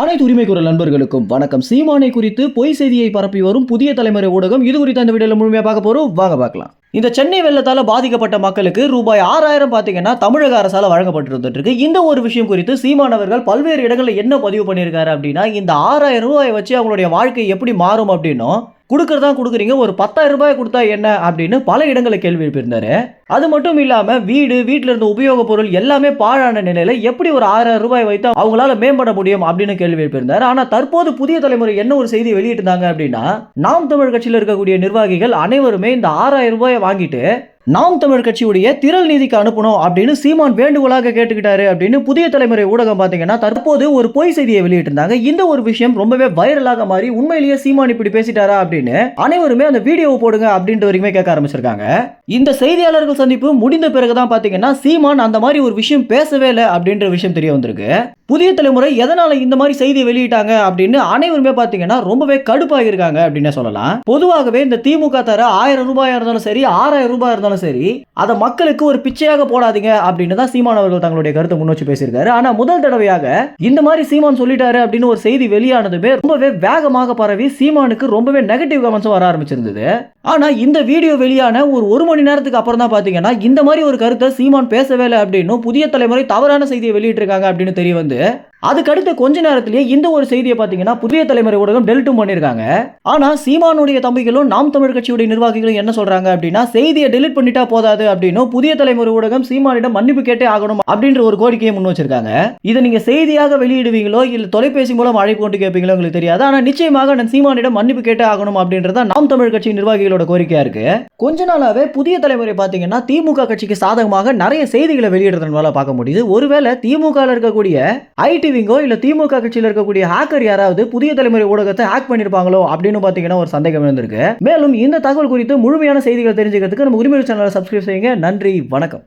அனைத்து உரிமை குரல் நண்பர்களுக்கும் வணக்கம். சீமானை குறித்து பொய் செய்தியை பரப்பி வரும் புதிய தலைமுறை ஊடகம் இது குறித்து அந்த வீடியோல முழுமையாக பார்க்க போறோம். வாங்க பார்க்கலாம். இந்த சென்னை வெள்ளத்தால பாதிக்கப்பட்ட மக்களுக்கு ரூபாய் ஆறாயிரம் பார்த்தீங்கன்னா தமிழக அரசால வழங்கப்பட்டு வந்துட்டு இருக்கு இந்த ஒரு விஷயம் குறித்து சீமானவர்கள் பல்வேறு இடங்களில் என்ன பதிவு பண்ணியிருக்காரு அப்படின்னா இந்த ஆறாயிரம் ரூபாயை வச்சு அவங்களுடைய வாழ்க்கை எப்படி மாறும் அப்படின்னும் கொடுக்கறதா கொடுக்குறீங்க ஒரு பத்தாயிரம் ரூபாய் கொடுத்தா என்ன அப்படின்னு பல இடங்களில் கேள்வி எழுப்பியிருந்தாரு. அது மட்டும் இல்லாம வீடு வீட்டில் இருந்த உபயோகப் பொருள் எல்லாமே பாழான நிலையில எப்படி ஒரு ஆறாயிரம் ரூபாய் வைத்து அவங்களால மேம்பட முடியும் அப்படின்னு கேள்வி எழுப்பியிருந்தாரு. ஆனா தற்போது புதிய தலைமுறை என்ன ஒரு செய்தி வெளியிட்டிருந்தாங்க அப்படின்னா நாம் தமிழ் கட்சியில் இருக்கக்கூடிய நிர்வாகிகள் அனைவருமே இந்த ஆறாயிரம் ரூபாயை வாங்கிட்டு நாம் தமிழ் கட்சியுடைய திரள் நீதிக்கு அனுப்பணும் அப்படின்னு சீமான் வேண்டுகோளாக கேட்டுக்கிட்டாரு அப்படின்னு புதிய தலைமுறை ஊடகம் பார்த்தீங்கன்னா தற்போது ஒரு பொய் செய்தியை வெளியிட்டிருந்தாங்க. இந்த ஒரு விஷயம் ரொம்பவே வைரலாக மாறி உண்மையிலேயே சீமான் இப்படி பேசிட்டாரா அப்படின்னு அனைவருமே அந்த வீடியோவை போடுங்க அப்படின்ற வரைக்குமே கேட்க ஆரம்பிச்சிருக்காங்க. இந்த செய்தியாளர்கள் சந்திப்பு முடிந்த பிறகுதான் பாத்தீங்கன்னா சீமான் அந்த மாதிரி ஒரு விஷயம் பேசவே இல்லை அப்படின்ற விஷயம் தெரிய வந்திருக்கு. புதிய தலைமுறை எதனால இந்த மாதிரி செய்தி வெளியிட்டாங்க அப்படின்னு அனைவருமே பாத்தீங்கன்னா ரொம்பவே கடுப்பாகி இருக்காங்க அப்படின்னு சொல்லலாம். பொதுவாகவே இந்த திமுக தர ஆயிரம் ரூபாயா இருந்தாலும் சரி ஆறாயிரம் ரூபாய் இருந்தாலும் சரி அதை மக்களுக்கு ஒரு பிச்சையாக போடாதீங்க அப்படின்னு தான் சீமான் அவர்கள் தங்களுடைய கருத்தை முன் வச்சு பேசியிருக்காரு. ஆனால் முதல் தடவையாக இந்த மாதிரி சீமான் சொல்லிட்டாரு அப்படின்னு ஒரு செய்தி வெளியானதுமே ரொம்பவே வேகமாக பரவி சீமானுக்கு ரொம்பவே நெகட்டிவ் கமெண்ட்ஸும் வர ஆரம்பிச்சிருந்தது. ஆனால் இந்த வீடியோ வெளியான ஒரு ஒரு மணி நேரத்துக்கு அப்புறம் தான் பார்த்தீங்கன்னா இந்த மாதிரி ஒரு கருத்தை சீமான் பேசவே இல்லை அப்படின்னும் புதிய தலைமுறை தவறான செய்தியை வெளியிட்டிருக்காங்க அப்படின்னு தெரிய வந்து அதுக்கடுத்த கொஞ்ச நேரத்திலேயே இந்த ஒரு செய்தியை பார்த்தீங்கன்னா புதிய தலைமுறை ஊடகம் டெல்ட்டும் பண்ணியிருக்காங்க. ஆனால் சீமானுடைய தம்பிகளும் நாம் தமிழ் கட்சியுடைய நிர்வாகிகளும் என்ன சொல்றாங்க அப்படின்னா செய்தியை டெலிட் பண்ணிட்டா போதாது அப்படின்னும் புதிய தலைமுறை ஊடகம் சீமானிடம் மன்னிப்பு கேட்டே ஆகணும் அப்படின்ற ஒரு கோரிக்கையை முன் வச்சிருக்காங்க. இதை நீங்க செய்தியாக வெளியிடுவீங்களோ இல்லை தொலைபேசி மூலம் அழைப்பு கொண்டு கேட்பீங்களோ உங்களுக்கு தெரியாது. ஆனால் நிச்சயமாக நான் சீமானிடம் மன்னிப்பு கேட்டே ஆகணும் அப்படின்றத நாம் தமிழ் கட்சி நிர்வாகிகளோட கோரிக்கையா இருக்கு. கொஞ்ச நாளாவே புதிய தலைமுறை பார்த்தீங்கன்னா திமுக கட்சிக்கு சாதகமாக நிறைய செய்திகளை வெளியிடுறதுனால பார்க்க முடியுது. ஒருவேளை திமுக இருக்கக்கூடிய ஐடி விங்கோ இல்லை திமுக கட்சியில் இருக்கக்கூடிய ஹேக்கர் யாராவது புதிய தலைமுறை ஊடகத்தை ஹேக் பண்ணியிருப்பாங்களோ அப்படின்னு பார்த்தீங்கன்னா ஒரு சந்தேகம் இருந்திருக்கு மேலும் இந்த தகவல் குறித்து முழுமையான செய்திகளை தெரிஞ்சுக்கிறதுக்கு நம்ம உரிமை சேனலை சப்ஸ்கிரைப் செய்யுங்க. நன்றி வணக்கம்.